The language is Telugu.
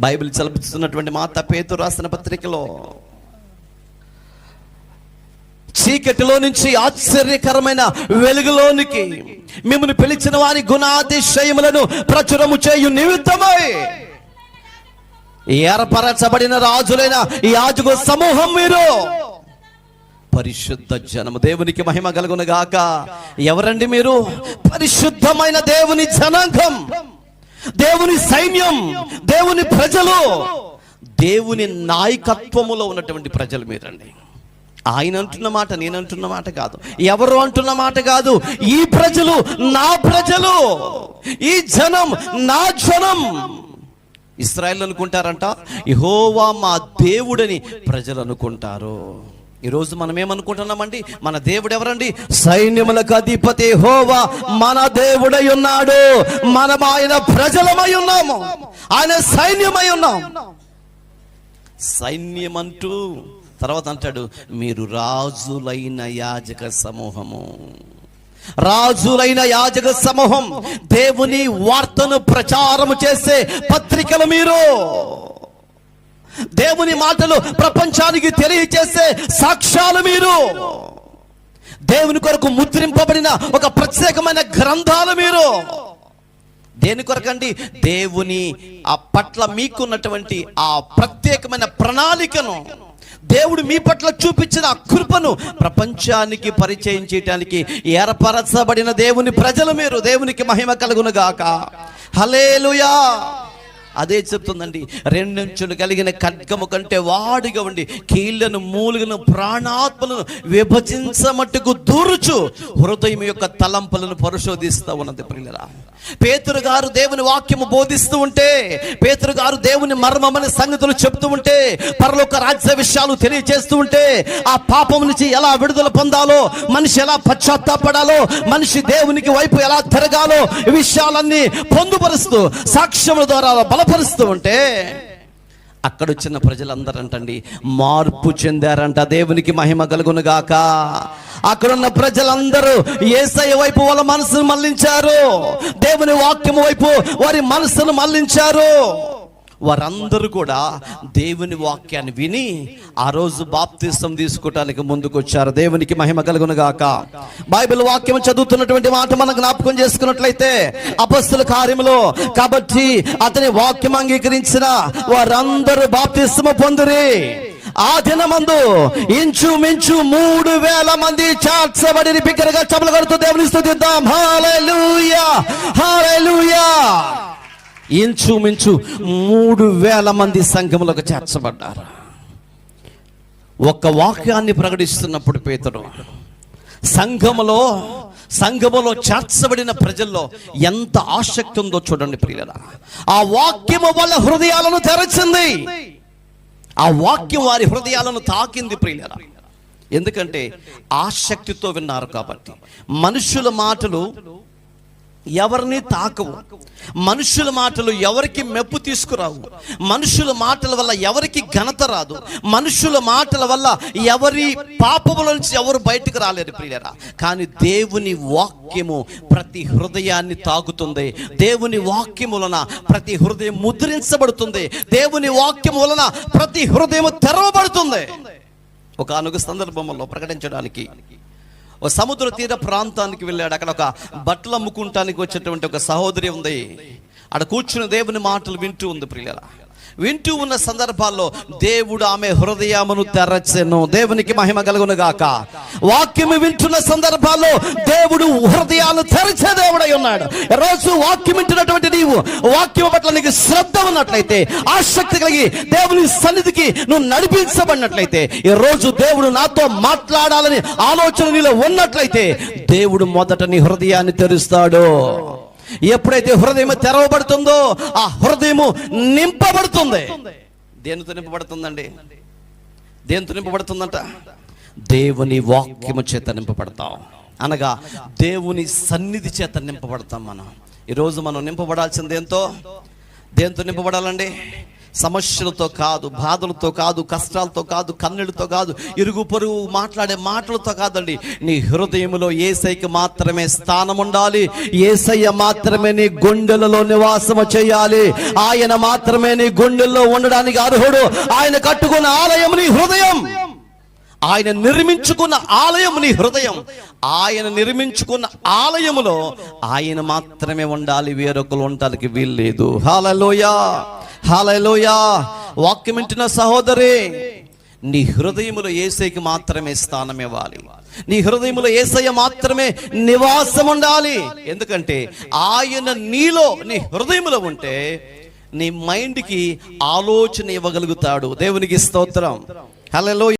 బైబిల్ చలపిస్తున్నటువంటి మాత పేతు రాసిన పత్రికలో చీకటిలో నుంచి ఆశ్చర్యకరమైన వెలుగులోనికి మిమ్మల్ని పిలిచిన వారి గుణాతిశయములను ప్రచురము చేయు నిమిత్తమై ఏర్పరచబడిన రాజులైన ఈ యాజకు సమూహం మీరు. పరిశుద్ధ జనము దేవునికి మహిమ కలుగునగాక ఎవరండి మీరు? పరిశుద్ధమైన దేవుని జనాంగం. దేవుని సైన్యం దేవుని ప్రజలు దేవుని నాయకత్వములో ఉన్నటువంటి ప్రజలు మీరండి. ఆయన అంటున్న మాట నేను అంటున్న మాట కాదు. ఎవరు అంటున్న మాట కాదు? ఈ ప్రజలు నా ప్రజలు. ఈ జనం నా జనం. ఇస్రాయల్ అనుకుంటారంట ఇహోవా మా దేవుడని ప్రజలు అనుకుంటారు. ఈరోజు మనం ఏమనుకుంటున్నామండి మన దేవుడు ఎవరండి సైన్యములకు అధిపతి హోవా మన దేవుడై ఉన్నాడు. మనం ఆయన ప్రజలమై ఉన్నాము. ఆయన సైన్యమై ఉన్నాం సైన్యం అంటూ తర్వాత అంటాడు మీరు రాజులైన యాజక సమూహము. రాజులైన యాజక సమూహం దేవుని వార్తను ప్రచారం చేసే పత్రికలు మీరు. దేవుని మాటలు ప్రపంచానికి తెలియచేసే సాక్ష్యాలు మీరు. దేవుని కొరకు ముద్రింపబడిన ఒక ప్రత్యేకమైన గ్రంథాలు మీరు. దేని కొరకండి? దేవుని ఆ పట్ల మీకున్నటువంటి ఆ ప్రత్యేకమైన ప్రణాళికను. దేవుడు మీ పట్ల చూపించిన కృపను ప్రపంచానికి పరిచయం చేయటానికి ఏర్పరచబడిన దేవుని ప్రజలు మీరు. దేవునికి మహిమ కలుగును గాక హలేలుయా అదే చెప్తుందండి రెండంచులు కలిగిన ఖడ్గము కంటే వాడిగా ఉండి కీళ్ళను మూలుగను ప్రాణాత్మలను విభజించమట్టుకు దూరుచు. హృదయం యొక్క తలంపులను పరిశోధిస్తూ ఉన్నది ప్రియులరా. పేతురు గారు దేవుని వాక్యము బోధిస్తూ ఉంటే పేతురు గారు దేవుని మర్మమని సంగతులు చెప్తూ ఉంటే పరలోక రాజ్య విషయాలు తెలియజేస్తూ ఉంటే ఆ పాపం నుంచి ఎలా విడుదల పొందాలో మనిషి ఎలా పశ్చాత్తాపడాలో మనిషి దేవునికి వైపు ఎలా తిరగాలో విషయాలన్నీ పొందుపరుస్తూ సాక్ష్యముల ద్వారా బలపరుస్తూ ఉంటే అక్కడ వచ్చిన ప్రజలందరంటండి మార్పు చెందారంట దేవునికి మహిమ కలుగును గాక అక్కడున్న ప్రజలందరూ ఏసై వైపు వాళ్ళ మనసును మళ్ళించారు దేవుని వాక్యము వైపు వారి మనసును మళ్ళించారు వారందరూ కూడా దేవుని వాక్యాన్ని విని ఆ రోజు బాప్తిస్తం తీసుకోవటానికి ముందుకు వచ్చారు దేవునికి మహిమ కలుగునుగాక బైబిల్ వాక్యం చదువుతున్నటువంటి మాట మనం జ్ఞాపకం చేసుకున్నట్లయితే అపస్తుల కార్యములో కాబట్టి అతని వాక్యం అంగీకరించిన వారందరూ బాప్తిస్మ పొందిరి. ఆ దినమందు ఇంచుమించు మూడు వేల మంది చాచబడి బిగ్గరగా చపలు కడుతూ దేవుని స్థుతిద్దాం. హాలూయా హాలూయా ఇంచుమించు మూడు వేల మంది సంఘములకు చేర్చబడ్డారు. ఒక వాక్యాన్ని ప్రకటిస్తున్నప్పుడు పేతుడు సంఘములో సంఘములో చేర్చబడిన ప్రజల్లో ఎంత ఆసక్తి ఉందో చూడండి ప్రియుల ఆ వాక్యము వల్ల హృదయాలను తెరచింది. ఆ వాక్యం వారి హృదయాలను తాకింది ప్రియుల ఎందుకంటే ఆసక్తితో విన్నారు కాబట్టి. మనుషుల మాటలు ఎవరిని తాకవు. మనుషుల మాటలు ఎవరికి మెప్పు తీసుకురావు. మనుషుల మాటల వల్ల ఎవరికి ఘనత రాదు. మనుషుల మాటల వల్ల ఎవరి పాపముల నుంచి ఎవరు బయటకు రాలేరు ప్రియరా కానీ దేవుని వాక్యము ప్రతి హృదయాన్ని తాకుతుంది. దేవుని వాక్యములన ప్రతి హృదయం ముద్రించబడుతుంది. దేవుని వాక్యం వలన ప్రతి హృదయం తెరవబడుతుంది. ఒక అనుగ సందర్భంలో ప్రకటించడానికి ఓ సముద్ర తీర ప్రాంతానికి వెళ్ళాడు. అక్కడ ఒక బట్టలు అమ్ముకుంటానికి వచ్చేటువంటి ఒక సహోదరి ఉంది. అక్కడ కూర్చుని దేవుని మాటలు వింటూ ఉంది ప్రియుల వింటూ ఉన్న సందర్భాల్లో దేవుడు ఆమె హృదయమును తెరచెను. దేవునికి మహిమ కలుగును గాక. వాక్యము వింటున్న సందర్భాల్లో దేవుడు హృదయాలు తెరచే దేవుడై ఉన్నాడు. రోజు వాక్యం వింటున్నటువంటి నీవు వాక్యం పట్ల నీకు శ్రద్ధ ఉన్నట్లయితే ఆసక్తి కలిగి దేవుని సన్నిధికి నువ్వు నడిపించబడినట్లయితే ఈ రోజు దేవుడు నాతో మాట్లాడాలని ఆలోచన నీలో ఉన్నట్లయితే దేవుడు మొదట నీ హృదయాన్ని తెరుస్తాడు. ఎప్పుడైతే హృదయం తెరవబడుతుందో ఆ హృదయము నింపబడుతుంది. దేనితో నింపబడుతుందండి? దేనితో నింపబడుతుందంట? దేవుని వాక్యము చేత నింపబడతాం. అనగా దేవుని సన్నిధి చేత నింపబడతాం మనం. ఈరోజు మనం నింపబడాల్సింది ఎంతో దేంతో నింపబడాలండి? సమస్యలతో కాదు బాధలతో కాదు కష్టాలతో కాదు కన్నీళ్ళతో కాదు ఇరుగు పొరుగు మాట్లాడే మాటలతో కాదండి. నీ హృదయంలో ఏసైకి మాత్రమే స్థానం ఉండాలి ఏసయ్య మాత్రమే నీ గుండెలలో నివాసము చేయాలి. ఆయన మాత్రమే నీ గుండెల్లో ఉండడానికి అర్హుడు. ఆయన కట్టుకున్న ఆలయం నీ హృదయం. ఆయన నిర్మించుకున్న ఆలయం నీ హృదయం. ఆయన నిర్మించుకున్న ఆలయములో ఆయన మాత్రమే ఉండాలి. వేరొకరు ఉండడానికి వీల్లేదు. హాలలోయా హాలలోయా. వాక్యం వింటున్న సహోదరి నీ హృదయములో ఏసైకి మాత్రమే స్థానం ఇవ్వాలి. నీ హృదయములో ఏసయ్య మాత్రమే నివాసం ఉండాలి. ఎందుకంటే ఆయన నీలో నీ హృదయములో ఉంటే నీ మైండ్కి ఆలోచన ఇవ్వగలుగుతాడు. దేవునికి స్తోత్రం. హలో